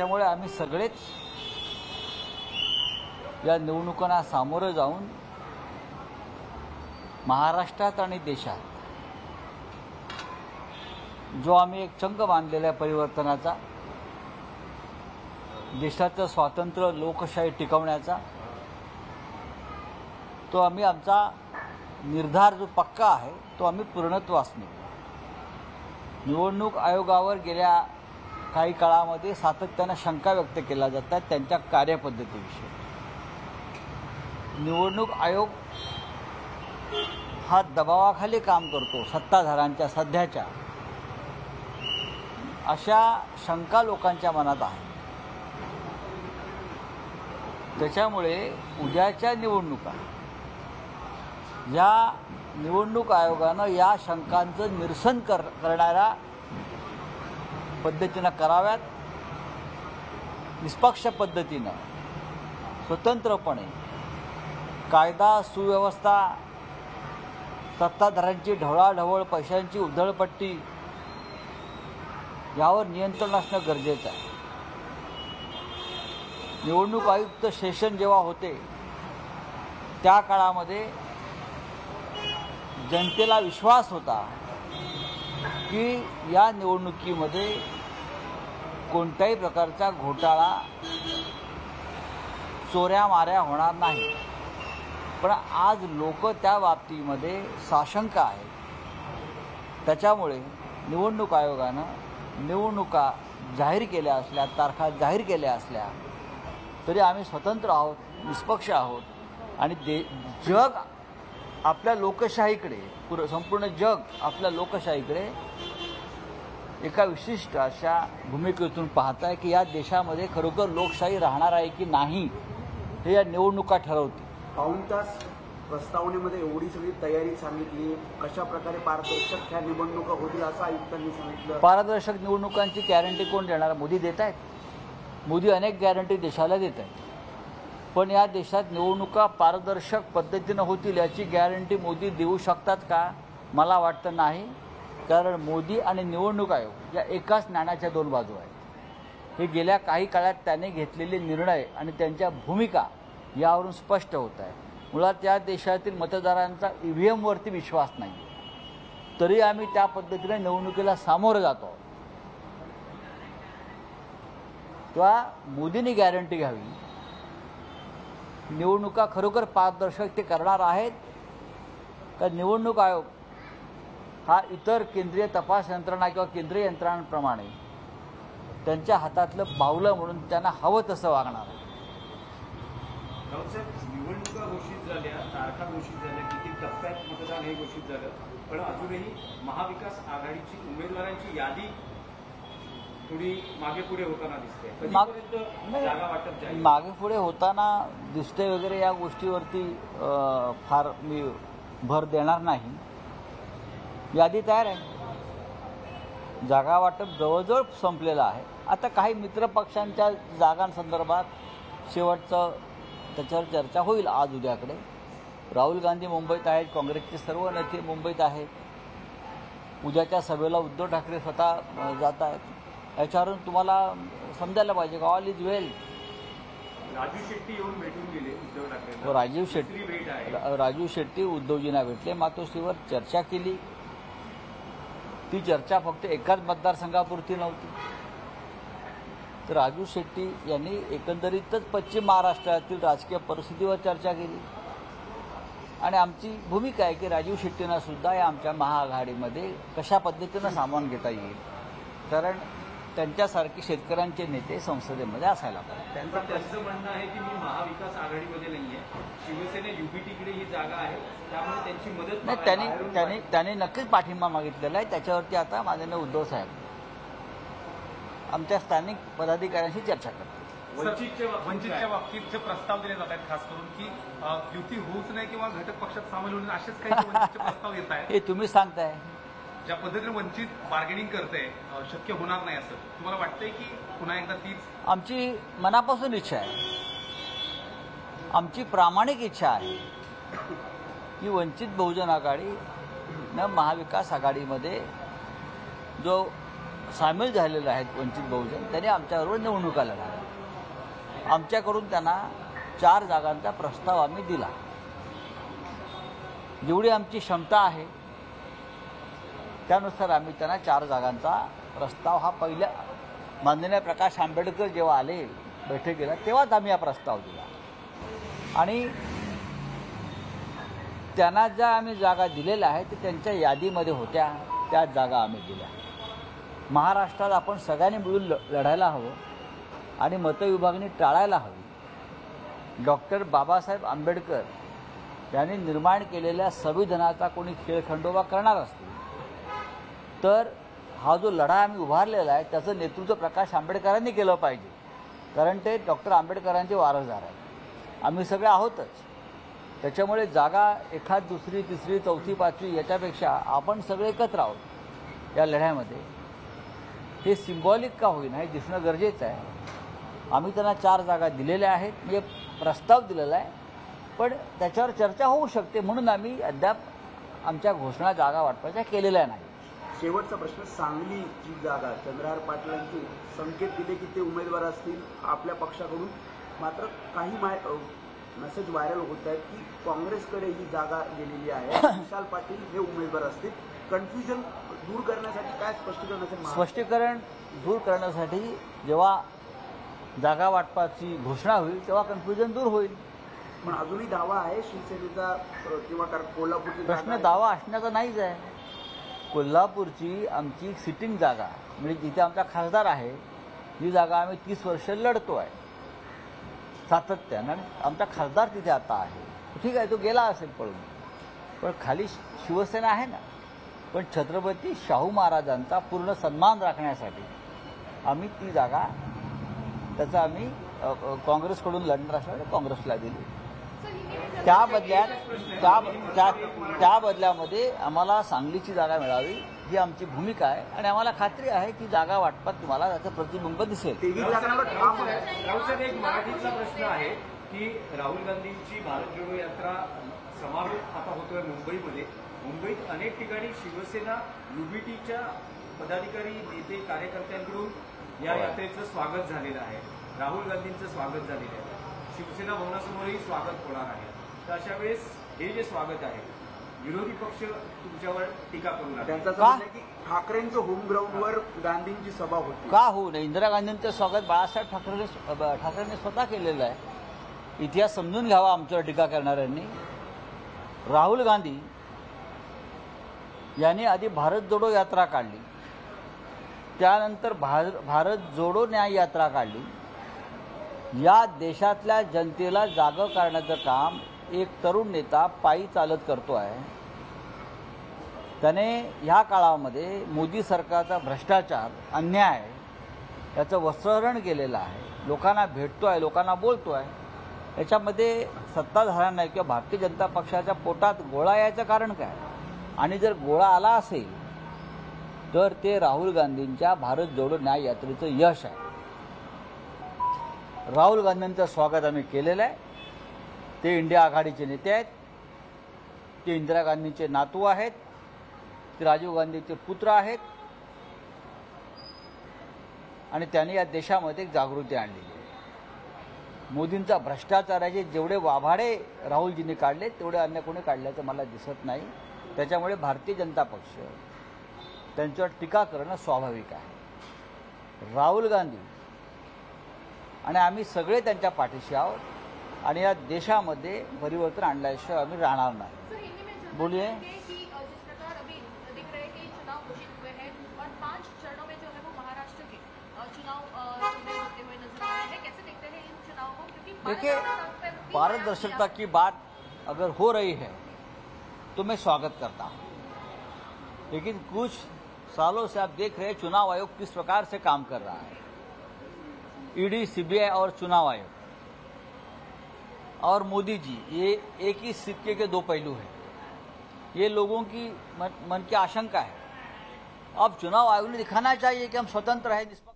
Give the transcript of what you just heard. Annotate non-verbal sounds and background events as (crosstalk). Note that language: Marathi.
त्याच्यामुळे आम्ही सगळेच या निवडणुकांना सामोरं जाऊन महाराष्ट्रात आणि देशात जो आम्ही एक चंग बांधलेला आहे परिवर्तनाचा देशाचं स्वातंत्र्य लोकशाही टिकवण्याचा तो आम्ही आमचा निर्धार जो पक्का आहे तो आम्ही पूर्णत्वास नेऊ. निवडणूक आयोगावर गेल्या काही काळामध्ये सातत्यानं शंका व्यक्त केल्या जातात त्यांच्या कार्यपद्धतीविषयी. निवडणूक आयोग हा दबावाखाली काम करतो सत्ताधाऱ्यांच्या सध्याच्या. अशा शंका लोकांच्या मनात आहे. त्याच्यामुळे उद्याच्या निवडणुका या निवडणूक आयोगानं या शंकांचं निरसन कर करणाऱ्या पद्धतीनं कराव्यात. निष्पक्ष पद्धतीनं स्वतंत्रपणे कायदा सुव्यवस्था सत्ताधाऱ्यांची ढवळाढवळ पैशांची उधळपट्टी यावर नियंत्रण असणं गरजेचं आहे. निवडणूक आयुक्त सेशन जेव्हा होते त्या काळामध्ये जनतेला विश्वास होता की या निवडणुकीमध्ये कोणत्याही प्रकारचा घोटाळा चोऱ्या माऱ्या होणार नाही. पण आज लोक त्या बाबतीमध्ये साशंक आहेत. त्याच्यामुळे निवडणूक आयोगानं निवडणुका जाहीर केल्या असल्या तारखा जाहीर केल्या असल्या तरी आम्ही स्वतंत्र आहोत निष्पक्ष आहोत आणि दे जग आपल्या लोकशाहीकडे पुर संपूर्ण जग आपल्या लोकशाहीकडे एका विशिष्ट अशा भूमिकेतून पाहत आहे की या देशामध्ये खरोखर लोकशाही राहणार आहे की नाही हे या निवडणुका ठरवतील. पाऊण तास प्रस्तावनेमध्ये एवढी सगळी तयारी सांगितली कशा प्रकारे पारदर्शक ह्या निवडणुका होतील असं आयुक्तांनी सांगितलं. पारदर्शक निवडणुकांची गॅरंटी कोण देणार? मोदी देत आहेत मोदी अनेक गॅरंटी देशाला देत आहेत पण या देशात निवडणुका पारदर्शक पद्धतीनं होतील याची गॅरंटी मोदी देऊ शकतात का? मला वाटतं नाही. कारण मोदी आणि निवडणूक आयोग या एकाच नाण्याच्या दोन बाजू आहेत. हे गेल्या काही काळात त्याने घेतलेले निर्णय आणि त्यांच्या भूमिका यावरून स्पष्ट होत आहे. मुळात या देशातील मतदारांचा ई व्ही एमवरती विश्वास नाही तरी आम्ही त्या पद्धतीने निवडणुकीला सामोरं जातो. आहोत. तेव्हा मोदींनी गॅरंटी घ्यावी. निवडणुका खरोखर पारदर्शक ते करणार आहेत. तर निवडणूक आयोग हा इतर केंद्रीय तपास यंत्रणा किंवा केंद्रीय यंत्रणांप्रमाणे त्यांच्या हातातलं बावलं म्हणून त्यांना हवं तसं वागणार. आहे निवडणुका घोषित झाल्या तारखा घोषित झाल्या किती टप्प्यात मतदान हे घोषित झालं. पण अजूनही महाविकास आघाडीची उमेदवारांची यादी थोडी मागे पुढे होताना दिसते. माग- कधीपर्यंत जागा वाटप जाईल? मागे पुढे होताना दिसते वगैरे या गोष्टीवरती फार मी भर देणार नाही. यादी तयार आहे. जागा वाटप जवळजवळ संपलेलं आहे. आता काही मित्र पक्षांच्या जागांसंदर्भात शेवटचं त्याच्यावर चर्चा होईल आज उद्याकडे. राहुल गांधी मुंबईत आहेत काँग्रेसचे सर्व नेते मुंबईत आहेत. उद्याच्या सभेला उद्धव ठाकरे स्वतः जात आहेत. याच्यावरून तुम्हाला समजायला पाहिजे का? All is well Raju Shetti येऊन भेटून गेले उद्धव ठाकरे व राजीव शेट्टी राजीव शेट्टी उद्धवजींना भेटले. मातोश्रीवर चर्चा केली. ती चर्चा फक्त एकाच मतदारसंघापुरती नव्हती. तर राजू शेट्टी यांनी एकंदरीतच पश्चिम महाराष्ट्रातील राजकीय परिस्थितीवर चर्चा केली. आणि आमची भूमिका आहे की राजीव शेट्टींना सुद्धा या आमच्या महाआघाडीमध्ये कशा पद्धतीनं सामावून घेता येईल? कारण त्यांच्यासारखे शेतकऱ्यांचे नेते संसदेमध्ये असायला पाहिजे. त्यांचं त्यांचं म्हणणं आहे की मी महाविकास आघाडीमध्ये नाहीये. शिवसेने युबीटीकडे ही जागा आहे. त्यामुळे त्यांची मदत नाही त्यांनी त्यांनी त्यांनी नक्कीच पाठिंबा मागितलेला आहे. त्याच्यावरती आता माननीय उद्धव साहेब आमच्या स्थानिक पदाधिकाऱ्यांशी चर्चा करतो वंचितच्या वंचितच्या? बाबतीत जे प्रस्ताव दिले जात आहेत खास करून की युती होऊच नाही किंवा घटक पक्षात सामील होणे असेच काही प्रस्ताव येत आहेत. हे तुम्ही सांगताय. ज्या पद्धतीने वंचित बार्गेनिंग करते शक्य होणार नाही असं. तुम्हाला वाटतंय की पुन्हा एकदा तीच? आमची मनापासून इच्छा आहे. आमची प्रामाणिक इच्छा आहे की वंचित बहुजन आघाडी न महाविकास आघाडीमध्ये जो सामील झालेले आहेत वंचित बहुजन त्यांनी आमच्याबरोबर निवडणुका लढवल्या आमच्याकडून त्यांना चार जागांचा प्रस्ताव आम्ही दिला. जेवढी आमची क्षमता आहे त्यानुसार आम्ही त्यांना चार जागांचा प्रस्ताव हा पहिल्या माननीय प्रकाश आंबेडकर जेव्हा आले बैठकीला तेव्हाच आम्ही हा प्रस्ताव दिला. आणि त्यांना ज्या आम्ही जागा दिलेल्या आहेत ते त्यांच्या यादीमध्ये होत्या त्या जागा आम्ही दिल्या. महाराष्ट्रात आपण सगळ्यांनी मिळून ल लढायला हवं आणि मतविभागणी टाळायला हवी. डॉक्टर बाबासाहेब आंबेडकर यांनी निर्माण केलेल्या संविधानाचा कोणी खेळखंडोबा करणार असतील तर हा जो लढा आम्ही उभारलेला आहे त्याचं नेतृत्व प्रकाश आंबेडकरांनी केलं पाहिजे. कारण ते डॉक्टर आंबेडकरांचे वारसदार आहेत. आम्ही सगळे आहोतच. त्याच्यामुळे जागा एखाद दुसरी तिसरी चौथी पाचवी याच्यापेक्षा आपण सगळे एकत्र आहोत या लढ्यामध्ये. हे सिम्बॉलिक का होईना हे दिसणं गरजेचं आहे. आम्ही त्यांना चार जागा दिलेल्या आहेत. म्हणजे प्रस्ताव दिलेला आहे. पण त्याच्यावर चर्चा होऊ शकते म्हणून आम्ही अद्याप आमच्या घोषणा जागा वाटपाच्या केलेल्या नाही शेवटचा प्रश्न सांगलीची जागा चंद्रहार पाटलांची संकेत दिले की ते उमेदवार असतील आपल्या पक्षाकडून. मात्र काही माय मेसेज व्हायरल होत आहेत की काँग्रेसकडे ही जागा गेलेली आहे. (coughs) विशाल पाटील हे उमेदवार असतील. कन्फ्युजन दूर करण्यासाठी काय स्पष्टीकरण असेल स्पष्टीकरण दूर करण्यासाठी जेव्हा जागा वाटपाची घोषणा होईल तेव्हा कन्फ्युजन दूर होईल. पण अजूनही दावा आहे शिवसेनेचा किंवा कोल्हापूरची प्रश्न. दावा असण्याचा नाहीच आहे. कोल्हापूरची आमची सिटिंग जागा म्हणजे जिथे आमचा खासदार आहे ही जागा आम्ही तीस वर्ष लढतो आहे सातत्यानं आमचा खासदार तिथे आता आहे. ठीक आहे तो गेला असेल पळून. पण खाली शिवसेना आहे ना पण छत्रपती शाहू महाराजांचा पूर्ण सन्मान राखण्यासाठी आम्ही ती जागा त्याचा आम्ही काँग्रेसकडून लढणार असल्यामुळे काँग्रेसला दिली. त्या बदल्यात त्या त्या त्या बदल्यामध्ये आम्हाला सांगलीची जागा मिळावी ही आमची भूमिका आहे. आणि आम्हाला खात्री आहे की जागा वाटपात तुम्हाला त्याचं प्रतिबिंब दिसेल. एक मराठीचा प्रश्न आहे की राहुल गांधींची भारत जोडो यात्रा समारोप आता होतोय मुंबईमध्ये. मुंबईत अनेक ठिकाणी शिवसेना युबीटीच्या पदाधिकारी नेते कार्यकर्त्यांकडून या यात्रेचं स्वागत झालेलं आहे. राहुल गांधींचं स्वागत झालेलं आहे. शिवसेना भवनासमोरही स्वागत होणार आहे. तर अशा वेळेस हे जे स्वागत आहे विरोधी पक्ष तुमच्यावर टीका करू लागले त्यांचा का? समज आहे की ठाकरेंचं होम ग्राउंडवर गांधींची सभा होती. का होऊ नये इंदिरा गांधींचं स्वागत बाळासाहेब ठाकरे ठाकरेंनी स्वतः केलेलं आहे. इतिहास समजून घ्यावा आमच्यावर टीका करणाऱ्यांनी. राहुल गांधी यांनी आधी भारत जोडो यात्रा काढली. त्यानंतर भार भारत जोडो न्याय यात्रा काढली. या देशातल्या जनतेला जागं करण्याचं काम एक तरुण नेता पायी चालत करतो आहे. त्याने ह्या काळामध्ये मोदी सरकारचा भ्रष्टाचार अन्याय याचं वस्त्रहरण केलेलं आहे. लोकांना भेटतो आहे लोकांना बोलतो आहे याच्यामध्ये सत्ताधाऱ्यांना किंवा भारतीय जनता पक्षाच्या पोटात गोळा यायचं कारण काय? आणि जर गोळा आला असेल तर ते राहुल गांधींच्या भारत जोडो न्याय यात्रेचं यश आहे. राहुल गांधींचं स्वागत आम्ही केलेलं आहे. ते इंडिया आघाडीचे नेते आहेत. ते इंदिरा गांधींचे नातू आहेत. ते राजीव गांधीचे पुत्र आहेत. आणि त्यांनी या देशामध्ये एक जागृती आणलेली आहे. मोदींचा भ्रष्टाचाराचे जेवढे वाभाडे राहुलजींनी काढले तेवढे अन्य कोणी काढल्याचं मला दिसत नाही. त्याच्यामुळे भारतीय जनता पक्ष त्यांच्यावर टीका करणं स्वाभाविक आहे. राहुल गांधी आणि आम्ही सगळे त्यांच्या पाठीशी आहोत. देशादे परिवर्तन आम आम्ही राहणार बोलिए. देखिए पारदर्शिता की बात अगर हो रही है तो मैं स्वागत करता हूँ। लेकिन कुछ सालों से आप देख रहे हैं चुनाव आयोग किस प्रकार से काम कर रहा है। ईडी सीबीआई और चुनाव आयोग। और मोदी जी ये एक ही सिक्के के दो पहलू हैं। ये लोगों की मन, मन की आशंका है। अब चुनाव आयोग ने दिखाना चाहिए कि हम स्वतंत्र हैं निष्पक्ष